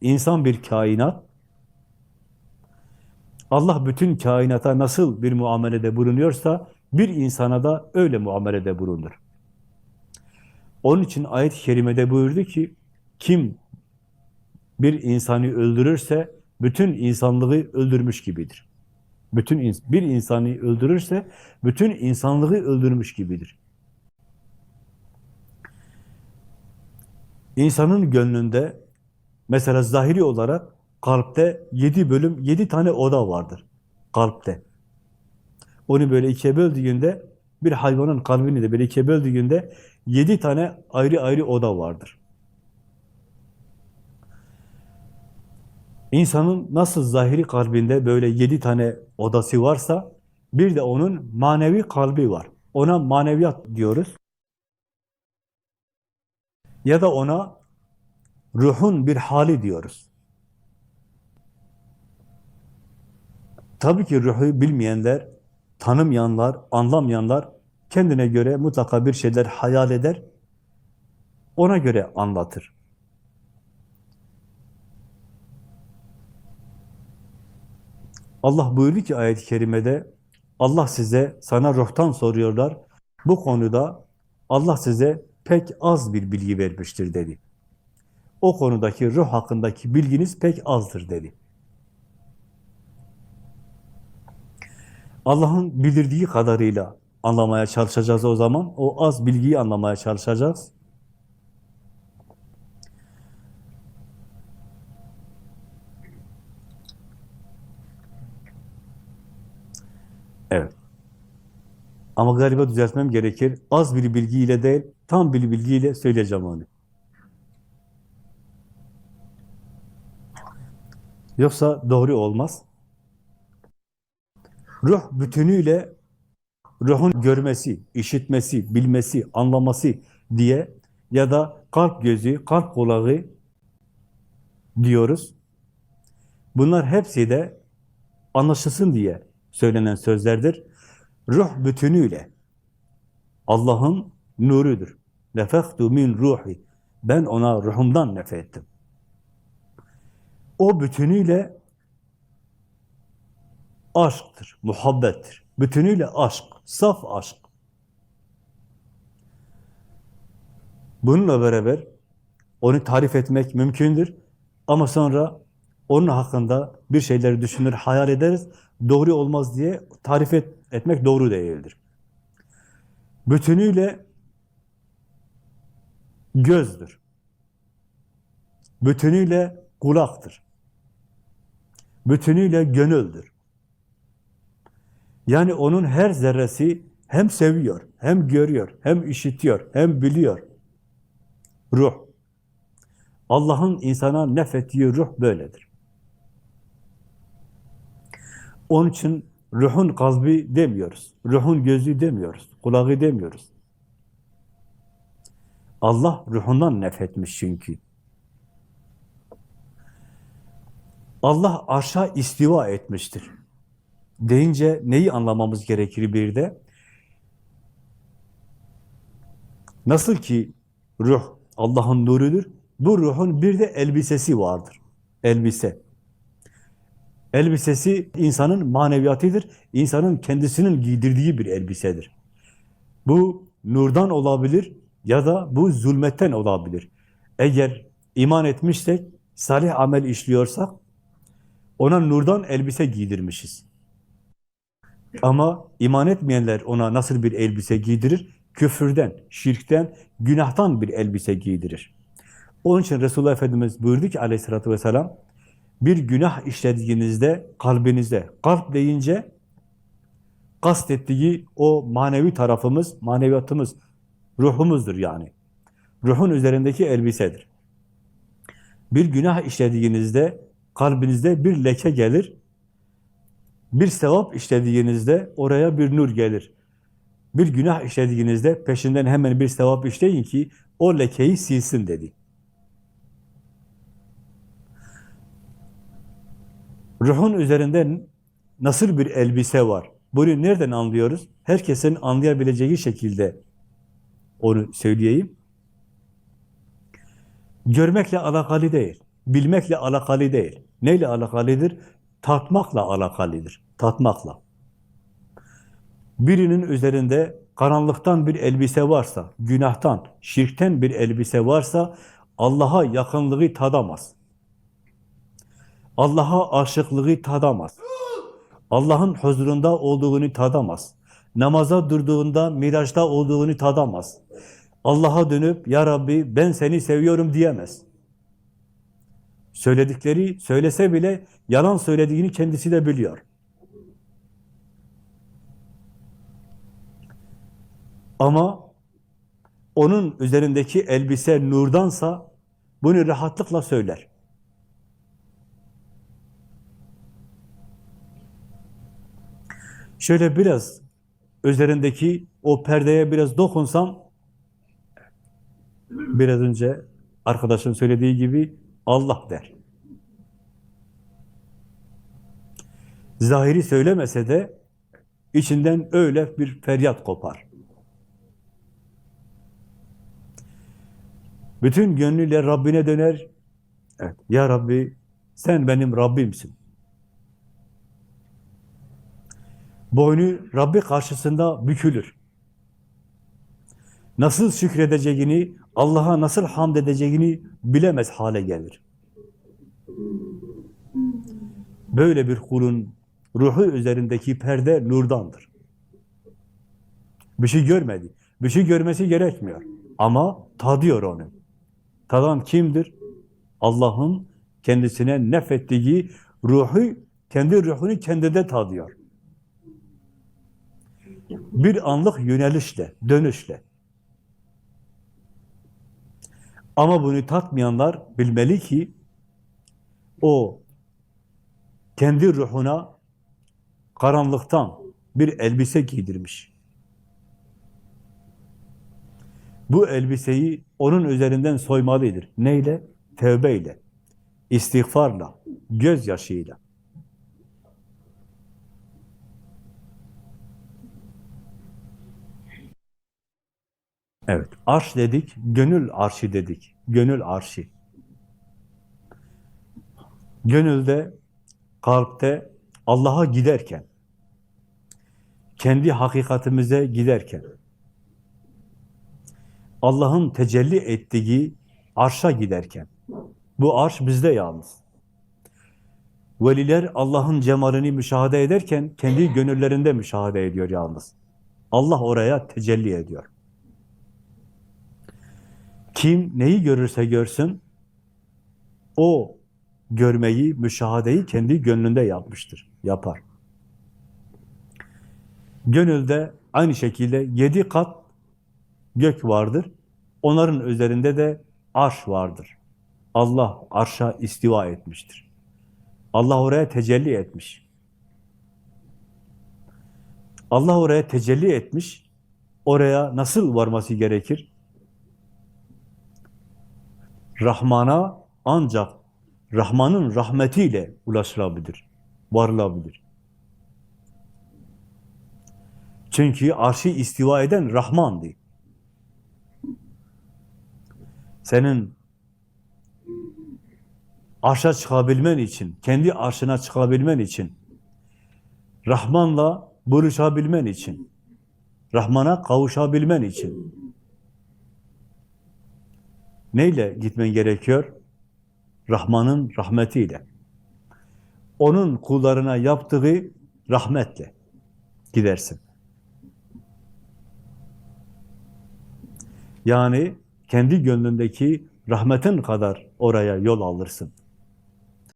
İnsan bir kainat. Allah bütün kainata nasıl bir muamelede bulunuyorsa bir insana da öyle muamelede bulunur. Onun için ayet-i kerimede buyurdu ki kim bir insanı öldürürse bütün insanlığı öldürmüş gibidir. Bütün bir insanı öldürürse bütün insanlığı öldürmüş gibidir. İnsanın gönlünde mesela zahiri olarak kalpte yedi bölüm, yedi tane oda vardır kalpte. Onu böyle ikiye böldüğünde bir hayvanın kalbini de böyle ikiye böldüğünde yedi tane ayrı ayrı oda vardır. İnsanın nasıl zahiri kalbinde böyle yedi tane odası varsa bir de onun manevi kalbi var. Ona maneviyat diyoruz. Ya da ona ruhun bir hali diyoruz. Tabii ki ruhu bilmeyenler, tanımayanlar, anlamayanlar kendine göre mutlaka bir şeyler hayal eder, ona göre anlatır. Allah buyurdu ki ayet-i kerimede, Allah size, sana ruhtan soruyorlar, bu konuda Allah size pek az bir bilgi vermiştir dedi. O konudaki ruh hakkındaki bilginiz pek azdır dedi. Allah'ın bildirdiği kadarıyla anlamaya çalışacağız o zaman. O az bilgiyi anlamaya çalışacağız. Evet. Ama galiba düzeltmem gerekir. Az bir bilgiyle değil, tam bir bilgiyle söyleyeceğim onu. Yoksa doğru olmaz. Ruh bütünüyle ruhun görmesi, işitmesi, bilmesi, anlaması diye ya da kalp gözü, kalp kulağı diyoruz. Bunlar hepsi de anlaşılsın diye söylenen sözlerdir. Ruh bütünüyle Allah'ın nurudur. Nefektu min ruhi. Ben ona ruhumdan nefettim. O bütünüyle aşktır, muhabbettir. Bütünüyle aşk, saf aşk. Bununla beraber onu tarif etmek mümkündür. Ama sonra onun hakkında bir şeyleri düşünür, hayal ederiz. Doğru olmaz diye tarif et, etmek doğru değildir. Bütünüyle gözdür. Bütünüyle kulaktır. Bütünüyle gönüldür. Yani onun her zerresi hem seviyor, hem görüyor, hem işitiyor, hem biliyor. Ruh. Allah'ın insana nefettiği ruh böyledir. Onun için ruhun kalbi demiyoruz. Ruhun gözü demiyoruz. Kulağı demiyoruz. Allah ruhundan nefetmiş çünkü. Allah arşa istiva etmiştir. Deyince neyi anlamamız gerekir bir de? Nasıl ki ruh Allah'ın nurudur, bu ruhun bir de elbisesi vardır. Elbise. Elbisesi insanın maneviyatıdır. İnsanın kendisinin giydirdiği bir elbisedir. Bu nurdan olabilir ya da bu zulmetten olabilir. Eğer iman etmişsek, salih amel işliyorsak, ona nurdan elbise giydirmişiz. Ama iman etmeyenler ona nasıl bir elbise giydirir? Küfürden, şirkten, günahtan bir elbise giydirir. Onun için Resulullah Efendimiz buyurdu ki aleyhissalatü vesselam, bir günah işlediğinizde kalbinizde, kalp deyince kastettiği o manevi tarafımız, maneviyatımız, ruhumuzdur yani. Ruhun üzerindeki elbisedir. Bir günah işlediğinizde kalbinizde bir leke gelir, bir sevap işlediğinizde oraya bir nur gelir. Bir günah işlediğinizde peşinden hemen bir sevap işleyin ki o lekeyi silsin dedi. Ruhun üzerinde nasıl bir elbise var? Bunu nereden anlıyoruz? Herkesin anlayabileceği şekilde onu söyleyeyim. Görmekle alakalı değil. Bilmekle alakalı değil. Neyle alakalıdır? Tatmakla alakalıdır. Tatmakla. Birinin üzerinde karanlıktan bir elbise varsa, günahtan, şirkten bir elbise varsa Allah'a yakınlığı tadamaz. Allah'a aşıklığı tadamaz. Allah'ın huzurunda olduğunu tadamaz. Namaza durduğunda, miraçta olduğunu tadamaz. Allah'a dönüp, Ya Rabbi ben seni seviyorum diyemez. Söyledikleri, söylese bile yalan söylediğini kendisi de biliyor. Ama onun üzerindeki elbise nurdansa bunu rahatlıkla söyler. Şöyle biraz üzerindeki o perdeye biraz dokunsam biraz önce arkadaşın söylediği gibi Allah der. Zahiri söylemese de içinden öyle bir feryat kopar. Bütün gönlüyle Rabbine döner. Evet, ya Rabbi sen benim Rabbimsin. Boynu Rabbi karşısında bükülür. Nasıl şükredeceğini, Allah'a nasıl hamd edeceğini bilemez hale gelir. Böyle bir kulun ruhu üzerindeki perde nurdandır. Bir şey görmedi. Bir şey görmesi gerekmiyor. Ama tadıyor onu. Tadan kimdir? Allah'ın kendisine nefettiği ruhu, kendi ruhunu kendinde tadıyor. Bir anlık yönelişle, dönüşle. Ama bunu tatmayanlar bilmeli ki o kendi ruhuna karanlıktan bir elbise giydirmiş. Bu elbiseyi onun üzerinden soymalıdır. Neyle? Tevbeyle, istiğfarla, gözyaşıyla. Evet, arş dedik, gönül arşi dedik. Gönül arşi. Gönülde, kalpte Allah'a giderken, kendi hakikatimize giderken, Allah'ın tecelli ettiği arşa giderken, bu arş bizde yalnız. Veliler Allah'ın cemalini müşahede ederken, kendi gönüllerinde müşahede ediyor yalnız. Allah oraya tecelli ediyor. Kim neyi görürse görsün, o görmeyi, müşahadeyi kendi gönlünde yapmıştır, yapar. Gönülde aynı şekilde yedi kat gök vardır. Onların üzerinde de arş vardır. Allah arşa istiva etmiştir. Allah oraya tecelli etmiş. Allah oraya tecelli etmiş. Oraya nasıl varması gerekir? Rahman'a ancak Rahman'ın rahmetiyle ulaşılabilir, varılabilir. Çünkü arşı istiva eden Rahman'dı. Senin arşa çıkabilmen için, kendi arşına çıkabilmen için, Rahman'la buluşabilmen için, Rahman'a kavuşabilmen için neyle gitmen gerekiyor? Rahman'ın rahmetiyle. Onun kullarına yaptığı rahmetle gidersin. Yani kendi gönlündeki rahmetin kadar oraya yol alırsın.